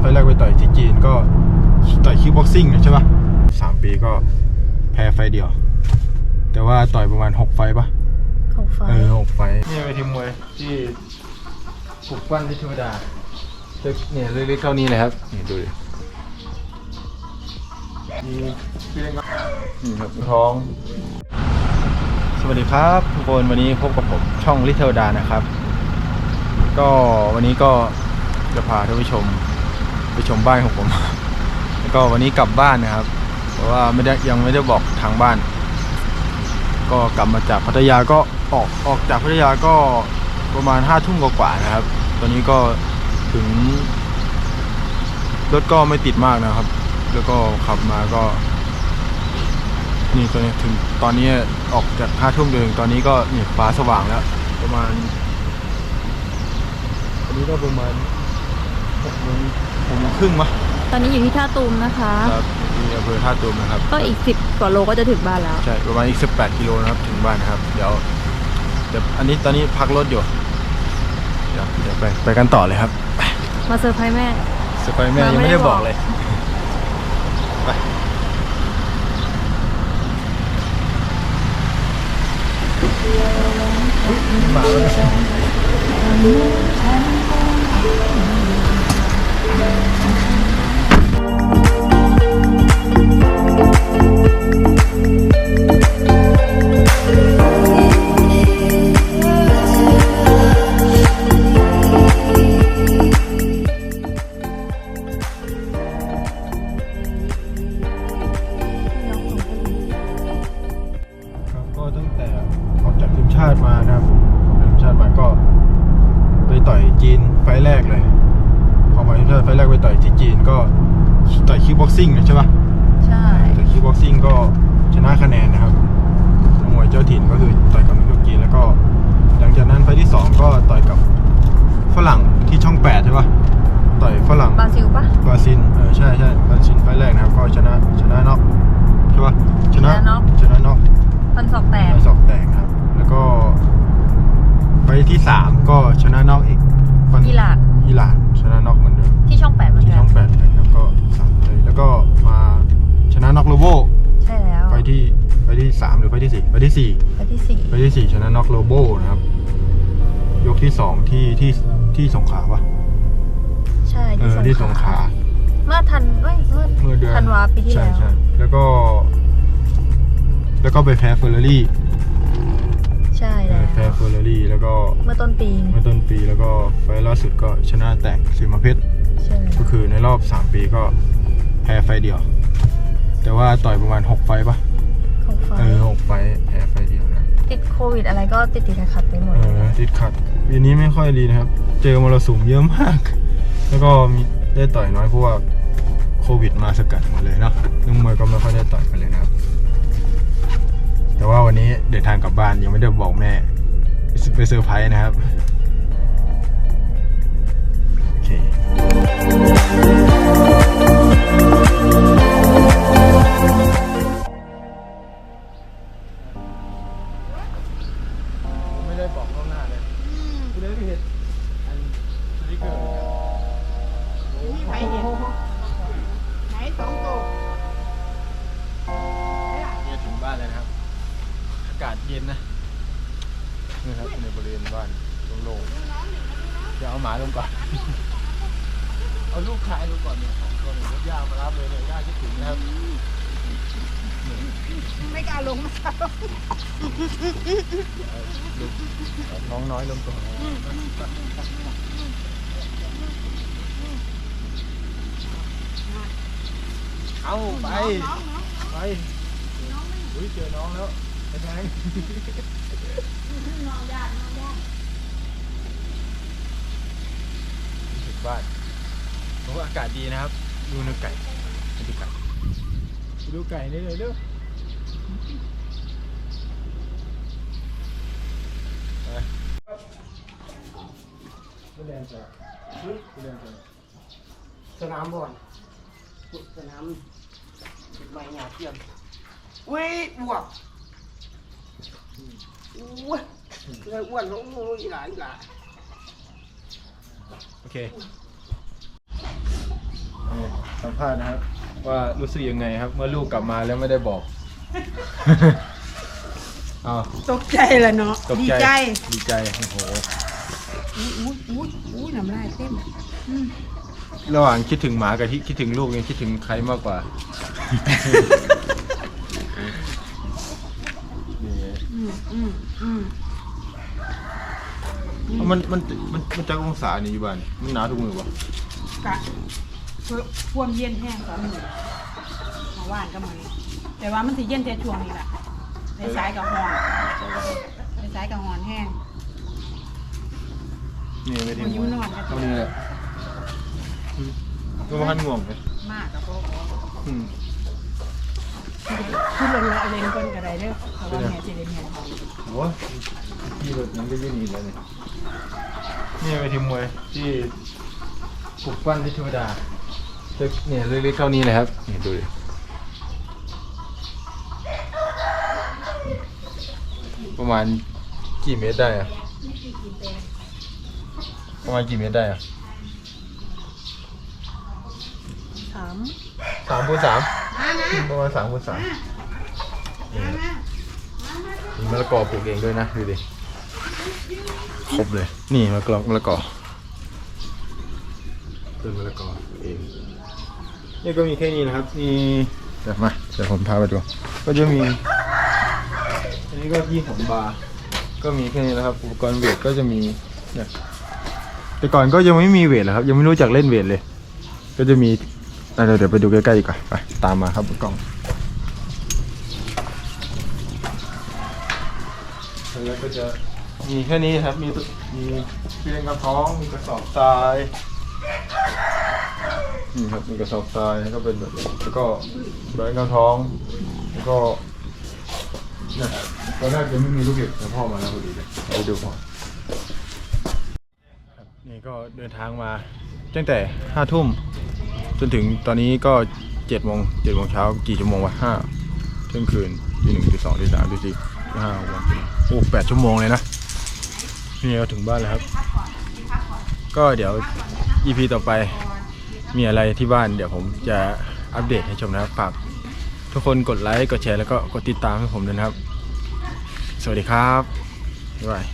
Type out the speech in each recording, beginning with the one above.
ไฟล์แรกไปต่อยที่จีนก็ต่อยคิกบ็อกซิ่งนะใช่ปะสามปีก็แพ้ไฟล์เดียว แต่ว่าต่อยประมาณ6ไฟล์ปะของไฟเออหกไฟล์นี่ไปทีมมวยที่ปลุกปั้นที่ธรรมดาเล็กเนี่ยเล็กๆเท่านี้เลยครับนี่ดูดิมีพี่เล่นก็นี่ครับท้อง สวัสดีครับทุกคนวันนี้พบกับผมช่องลิเทลดานะครับ ก็วันนี้ก็จะพาท่านผู้ชมไป ชมบ้านของผม แล้วก็วันนี้กลับบ้านนะครับ เพราะว่าไม่ได้ยังไม่ได้บอกทางบ้าน ก็กลับมาจากพัทยาก็ออกออกจากพัทยาก็ประมาณห้าทุ่มกว่าๆนะครับ ตอนนี้ก็ถึงรถก็ไม่ติดมากนะครับ แล้วก็ขับมาก็ นี่ตอนนี้ถึงตอนนี้ออกจากห้าทุ่มจนถึงตอนนี้ก็นี่ฟ้าสว่างแล้ว ประมาณตอนนี้ก็ประมาณ กโมงหกโมงครึ่งมั้ยตอนนี้อยู่ที่ท่าตูมนะคะ ครับที่อำเภอท่าตูมนะครับ ก็อีกสิบกว่าโลก็จะถึงบ้านแล้ว ใช่ประมาณอีก18กิโลนะครับถึงบ้านนะครับ เดี๋ยวเดี๋ยวอันนี้ตอนนี้พักรถอยู่เดี๋ยวเดี๋ยวไปไปกันต่อเลยครับมาเซอร์ไพรส์แม่สไปแม่ยังไม่ได้บอกเลยไปหมาแล้วครับ ก็ตั้งแต่ออกจากทีมชาติมานะครับทีมชาติมาก็ไปต่อยจีนไฟแรกเลย พอมาทีมชาติไฟล์แรกไปต่อยที่จีนก็ต่อยคิกบ็อกซิ่งนะใช่ปะใช่แต่คิกบ็อกซิ่งก็ชนะคะแนนนะครับนักมวยเจ้าถิ่นก็คือต่อยกับนักมวยจีนแล้วก็ หลังจากนั้นไฟล์ที่สองก็ต่อยกับฝรั่งที่ช่องแปดใช่ปะต่อยฝรั่งบราซิลปะบราซิลเออใช่ใช่บราซิลไฟล์แรกนะครับก็ชนะชนะน็อกใช่ปะชนะชนะน็อกชนะน็อกพันศอกแตกไฟล์สอบแตกนะครับ แล้วก็ไฟล์ที่สามก็ชนะน็อกอีกฟันอิหร่าน อิหร่านชนะน็อกเหมือนเดิมที่ช่องแปดเหมือนที่กัช่น องแปดนะครับก็สามเลยแล้วก็มาชนะน็อกโลโบใช่แล้วไฟล์ที่ไฟล์ที่สามหรือไฟล์ที่สี่ไฟล์ที่สี่ไปที่สี่ไฟล์ที่สี่ชนะน็อกโลโบนะครับ ยกที่สองที่ที่ที่สงขลาปะใช่เออที่สงขลาเมื่อทันเอ้ยเมื่อ เมื่อเดือนธันวาปีที่ใช่แล้วใช่แล้วก็ แล้วก็ไปแพ้เฟอร์รารี่ใช่ เอแล้อวแพ้เฟอร์รารี่แล้วก็เมื่อต้นปี เมื่อต้นปีแล้วก็ไฟล์ล่าสุดก็ชนะแตกสิมาเพชรใช่ก็คือในรอบ 3 ปีก็แพ้ไฟล์เดียว แต่ว่าต่อยประมาณ 6 ไฟล์ปะของไฟเออหกไฟล์แพ้ไฟล์เดียวนะติดโควิดอะไรก็ติดติดขัดๆไปหมด เออติดขัดปีนี้ไม่ค่อยดีนะครับ เจอมรสุมเยอะมาก แล้วก็มีได้ต่อยน้อยเพราะว่าโควิดมาสกัดหมดเลยเนาะนักมวยก็ไม่ค่อยได้ต่อยกันเลยนะครับ แต่ว่าวันนี้เดินทางกลับบ้านยังไม่ได้บอกแม่ ไปเซอร์ไพรส์นะครับ โอเคไม่ได้บอกล่วงหน้าเลยกูเลยไม่เห็นอันสติ๊กเกอร์นี่ไปเห็นไหนสองตัวเนี่ยถึงบ้านแล้วนะครับ อากาศเย็นนะ นี่ครับในบริเวณบ้านโล่งๆจะเอาหมาลงก่อน เอาลูกชายลงก่อนเนี่ยสองตัวเนี่ยรถย่ามารับเลยเนี่ยย่าคิดถึงนะครับไม่กล้าลงมาครับน้องน้อยลงก่อนเอาไปไปอุ้ยเจอน้องแล้ว ไอ้แบงค์ถึงบ้านเพราะว่าอากาศดีนะครับ ดูเนื้อไก่ไปดูไก่ไปดูไก่นี่เลยเร็วไปไม่แรงจ้ะไม่แรงจ้ะสนามบอลสนามไม่หยาเทียมเว้ยบวก อ้วนเลยอ้วนของงูอีหลาอีหลาโอเคนี่สัมภาษณ์นะครับ ว่ารู้สึกยังไงครับ เมื่อลูกกลับมาแล้วไม่ได้บอก อ้าวตกใจละเนาะตกดีใจใจดีใจโอ้โหอุ้ยอุ้ยอุ้ยอุ้ยน้ำลายเต็มอืมระหว่างคิดถึงหมากับที่คิดถึงลูกยังคิดถึงใครมากกว่า นี่ อืมอืมอืม มันมันมันมันจะองศานี่อยู่บ้านมันหนาวทุกมือวะกะเพื่อพ่วมเย็นแห้งสองมือมาว่านก็มาแต่ว่ามันสิเย็นแต่ช่วงนี้แหละในสายกับหอนในสายกับหอนแห้ง นี่ไม่ถึงมันยุ่งนอนกัน เท่านี้แหละอืมก็มาหันง่วงเลยมากกับพวกอืมขึ้นรถละเลนก้นกระไดเด้อเพราะว่าแม่จะได้เมียทองโอ้ยที่รถมันก็อยืนอีกแล้วเนี่ย นี่ไปทีมมวยที่ปลุกปั้นที่เทวดาตึกเนี่ยเล็กๆเท่านี้เลยครับนี่ดูดิประมาณกี่เมตรได้อะประมาณกี่เมตรได้อะสามสามคูณสามประมาณสามคูณสามนี่ครับมีมะละกอปลูกเองด้วยนะดูดิ ครบเลย นี่มะละกอมะละกอต้นมะละกอปลูกเองนี่ก็มีแค่นี้นะครับมีเดี๋ยวมาเดี๋ยวผมพาไปดู ก็จะมี อันนี้ก็ที่ผมบาร์ก็มีแค่นี้นะครับ อุปกรณ์เวทก็จะมีเนี่ยแต่ก่อนก็ยังไม่มีเวทเลยครับ ยังไม่รู้จักเล่นเวทเลย ก็จะมีอะเดี๋ยวเดี๋ยวไปดูใกล้ๆดีกว่อนไปตามมาครับบนกล้องแล้วก็จะ มีแค่นี้ครับ มีตัวมีเพียงกระท้อง มีกระสอบทราย นี่ครับ มีกระสอบทรายแล้วก็เป็นแบบนี้แล้วก็แบงกระท้อง แล้วก็เนี่ยตอนแรกยังไม่มีลูกเห็บแต่พ่อมาแล้วพอดีเลยไปดูพ่อครับนี่ก็เดินทางมาตั้งแต่ห้าทุ่มจนถึงตอนนี้ก็เจ็ดโมงเจ็ดโมงเช้ากี่ชั่วโมงวะห้าเที่ยงคืนที่หนึ่งที่สองที่สามที่สี่ที่ห้าหกวันโอ้แปดชั่วโมงเลยนะ นี่ก็ถึงบ้านแล้วครับ ก็เดี๋ยว EP ต่อไปมีอะไรที่บ้านเดี๋ยวผมจะอัปเดตให้ชมนะครับฝากทุกคนกดไลค์กดแชร์แล้วก็กดติดตามให้ผมด้วยนะครับ สวัสดีครับบ๊ายบาย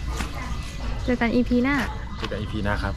เจอกันอีพีหน้าเจอกัน EP หน้าครับ